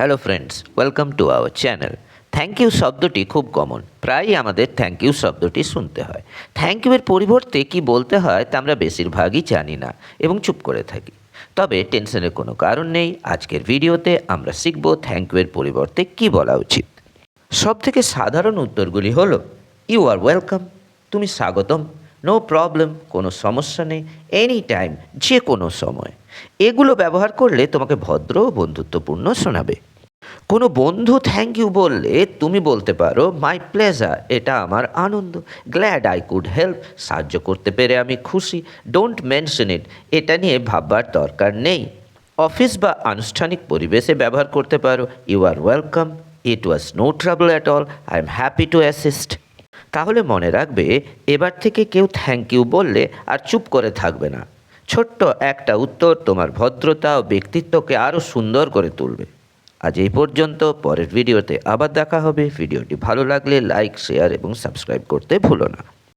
Hello friends welcome to our channel thank you শব্দটি খুব common প্রায়ই আমাদের থ্যাংক ইউ শব্দটি শুনতে হয়। থ্যাংক ইউ এর পরিবর্তে কি বলতে হয় তা আমরা বেশিরভাগই জানি না এবং চুপ করে থাকি। তবে টেনশনের কোনো কারণ নেই, আজকের ভিডিওতে আমরা শিখব থ্যাংক ইউ এর পরিবর্তে কি বলা উচিত। সব থেকে সাধারণ উত্তরগুলি হলো ইউ আর ওয়েলকাম তুমি স্বাগতম নো প্রবলেম কোনো সমস্যা নেই এনি টাইম যে কোনো সময়। এগুলো ব্যবহার করলে তোমাকে ভদ্র ও বন্ধুত্বপূর্ণ শোনাবে। কোনো বন্ধু থ্যাংক ইউ বললে তুমি বলতে পারো মাই প্লেজার এটা আমার আনন্দ। গ্ল্যাড আই কুড হেল্প সাহায্য করতে পেরে আমি খুশি। ডোন্ট মেনশন ইট এটা নিয়ে ভাববার দরকার নেই। অফিস বা আনুষ্ঠানিক পরিবেশে ব্যবহার করতে পারো। You are welcome it was no trouble at all I am happy to assist তাহলে মনে রাখবে, এবার থেকে কেউ থ্যাংক ইউ বললে আর চুপ করে থাকবে না। ছোট্ট একটা উত্তর তোমার ভদ্রতা ও ব্যক্তিত্বকে আরও সুন্দর করে তুলবে। আজ এই পর্যন্ত, পরের ভিডিওতে আবার দেখা হবে। ভিডিওটি ভালো লাগলে লাইক, শেয়ার এবং সাবস্ক্রাইব করতে ভুলো না।